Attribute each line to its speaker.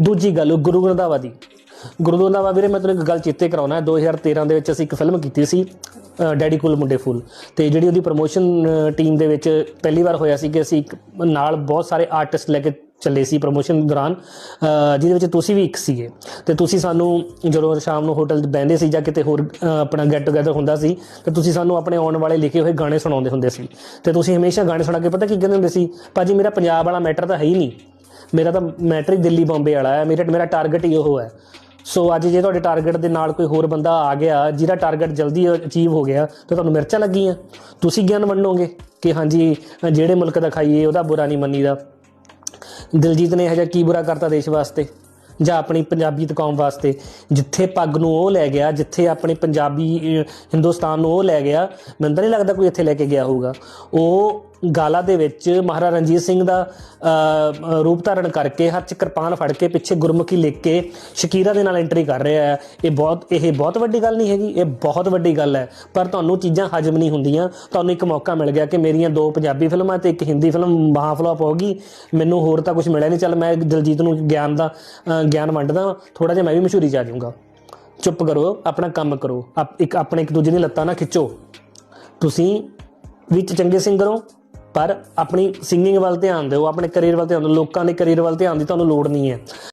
Speaker 1: ਦੂਜੀ ਗੱਲ, ਗੁਰੂ ਰੰਧਾਵਾ ਦੀ। ਗੁਰੂ ਰੰਧਾਵਾ ਵੀਰੇ, ਮੈਂ ਤੁਹਾਨੂੰ ਇੱਕ ਗੱਲ ਚੇਤੇ ਕਰਾਉਣਾ ਹੈ। 2013 ਦੇ ਵਿੱਚ ਅਸੀਂ ਇੱਕ ਫਿਲਮ ਕੀਤੀ ਸੀ ਡੈਡੀ ਕੁਲ ਮੁੰਡੇ ਫੁੱਲ। ਤੇ ਜਿਹੜੀ ਉਹਦੀ ਪ੍ਰੋਮੋਸ਼ਨ ਟੀਮ ਦੇ ਵਿੱਚ ਪਹਿਲੀ ਵਾਰ ਹੋਇਆ ਸੀ ਕਿ ਅਸੀਂ ਇੱਕ ਨਾਲ ਬਹੁਤ ਸਾਰੇ ਆਰਟਿਸਟ ਲੈ ਕੇ ਚੱਲੇ ਸੀ ਪ੍ਰੋਮੋਸ਼ਨ ਦੌਰਾਨ ਜਿਹਦੇ ਵਿੱਚ ਤੁਸੀਂ ਵੀ ਇੱਕ ਸੀਗੇ। ਤੇ ਤੁਸੀਂ ਸਾਨੂੰ ਜਦੋਂ ਸ਼ਾਮ ਨੂੰ ਹੋਟਲ 'ਚ ਬਹਿੰਦੇ ਸੀ ਜਾਂ ਕਿਤੇ ਹੋਰ ਆਪਣਾ ਗੈਟ ਟੂਗੇਦਰ ਹੁੰਦਾ ਸੀ, ਤੇ ਤੁਸੀਂ ਸਾਨੂੰ ਆਪਣੇ ਆਉਣ ਵਾਲੇ ਲਿਖੇ ਹੋਏ ਗਾਣੇ ਸੁਣਾਉਂਦੇ ਹੁੰਦੇ ਸੀ। ਤੇ ਤੁਸੀਂ ਹਮੇਸ਼ਾ ਗਾਣੇ ਸੁਣਾ ਕੇ ਪਤਾ ਕੀ ਕਹਿੰਦੇ ਹੁੰਦੇ ਸੀ? ਭਾਜੀ ਮੇਰਾ ਪੰਜਾਬ ਵਾਲਾ ਮੈਟਰ ਤਾਂ ਹੈ ਹੀ ਨਹੀਂ। ਮੇਰਾ ਤਾਂ ਮੈਟਰ ਦਿੱਲੀ ਬੰਬੇ ਵਾਲਾ ਹੈ, ਮੇਰਾ ਮੇਰਾ ਟਾਰਗੇਟ ਹੀ ਉਹ ਹੈ। ਸੋ ਅੱਜ ਜੇ ਤੁਹਾਡੇ ਟਾਰਗੇਟ ਦੇ ਨਾਲ ਕੋਈ ਹੋਰ ਬੰਦਾ ਆ ਗਿਆ, ਜਿਹਦਾ ਟਾਰਗੇਟ ਜਲਦੀ ਅਚੀਵ ਹੋ ਗਿਆ, ਤਾਂ ਤੁਹਾਨੂੰ ਮਿਰਚਾਂ ਲੱਗੀਆਂ। ਤੁਸੀਂ ਗਿਆਨ ਵੰਡੋਗੇ ਕਿ ਹਾਂਜੀ, ਜਿਹੜੇ ਮੁਲਕ ਦਾ ਖਾਈਏ, ਉਹਦਾ ਬੁਰਾ ਨਹੀਂ ਮੰਨੀਦਾ। ਦਿਲਜੀਤ ਨੇ ਇਹ ਜਿਹਾ ਕੀ ਬੁਰਾ ਕਰਤਾ ਦੇਸ਼ ਵਾਸਤੇ? ਜਾਂ ਆਪਣੀ ਪੰਜਾਬੀ ਤੇ ਕੌਮ ਵਾਸਤੇ? ਜਿੱਥੇ ਪੱਗ ਨੂੰ ਉਹ ਲੈ ਗਿਆ, ਜਿੱਥੇ ਆਪਣੇ ਪੰਜਾਬੀ ਹਿੰਦੁਸਤਾਨ ਨੂੰ ਉਹ ਲੈ ਗਿਆ, ਮੈਨੂੰ ਤਾਂ ਨਹੀਂ ਲੱਗਦਾ ਕੋਈ ਇੱਥੇ ਲੈ ਕੇ ਗਿਆ ਹੋਊਗਾ। ਉਹ ਗਾਲਾ ਦੇ ਵਿੱਚ ਮਹਾਰਾਜਾ ਰਣਜੀਤ ਸਿੰਘ ਦਾ ਰੂਪ ਧਾਰਨ ਕਰਕੇ ਹੱਥ 'ਚ ਕਿਰਪਾਨ ਫੜ ਕੇ ਪਿੱਛੇ ਗੁਰਮੁਖੀ ਲਿਖ ਕੇ ਸ਼ਕੀਰਾ ਦੇ ਨਾਲ ਐਂਟਰੀ ਕਰ ਰਿਹਾ ਹੈ। ਇਹ ਬਹੁਤ ਇਹ ਬਹੁਤ ਵੱਡੀ ਗੱਲ ਨਹੀਂ ਹੈਗੀ, ਇਹ ਬਹੁਤ ਵੱਡੀ ਗੱਲ ਹੈ। ਪਰ ਤੁਹਾਨੂੰ ਚੀਜ਼ਾਂ ਹਜਮ ਨਹੀਂ ਹੁੰਦੀਆਂ। ਤੁਹਾਨੂੰ ਇੱਕ ਮੌਕਾ ਮਿਲ ਗਿਆ ਕਿ ਮੇਰੀਆਂ ਦੋ ਪੰਜਾਬੀ ਫਿਲਮਾਂ ਤੇ ਇੱਕ ਹਿੰਦੀ ਫਿਲਮ ਮਹਾਫਲੋਪ ਹੋਗੀ ਮੈਨੂੰ ਹੋਰ ਤਾਂ ਕੁਝ ਮਿਲਿਆ ਨਹੀਂ। ਚੱਲ ਮੈਂ ਦਿਲਜੀਤ ਨੂੰ ਗਿਆਨ ਦਾ ਗਿਆਨ ਵੰਡਦਾ ਥੋੜਾ ਜਿਹਾ ਮੈਂ ਵੀ ਮਸ਼ਹੂਰੀ 'ਚ ਆ ਜਾਊਂਗਾ। ਚੁੱਪ ਕਰੋ, ਆਪਣਾ ਕੰਮ ਕਰੋ। ਆਪ- ਇੱਕ, ਆਪਣੇ ਇੱਕ ਦੂਜੇ ਦੀਆਂ ਲੱਤਾਂ ਨਾ ਖਿੱਚੋ। ਤੁਸੀਂ ਵਿੱਚ ਚੰਗੇ ਸਿੰਗਰ ਹੋ। ਪਰ ਆਪਣੀ ਸਿੰਗਿੰਗ ਵੱਲ ਧਿਆਨ ਦਿਓ, ਆਪਣੇ ਕੈਰੀਅਰ ਵੱਲ ਧਿਆਨ ਦਿਓ, ਲੋਕਾਂ ਦੇ ਕੈਰੀਅਰ ਵੱਲ ਧਿਆਨ ਦੀ ਤੁਹਾਨੂੰ ਲੋੜ ਨਹੀਂ ਹੈ।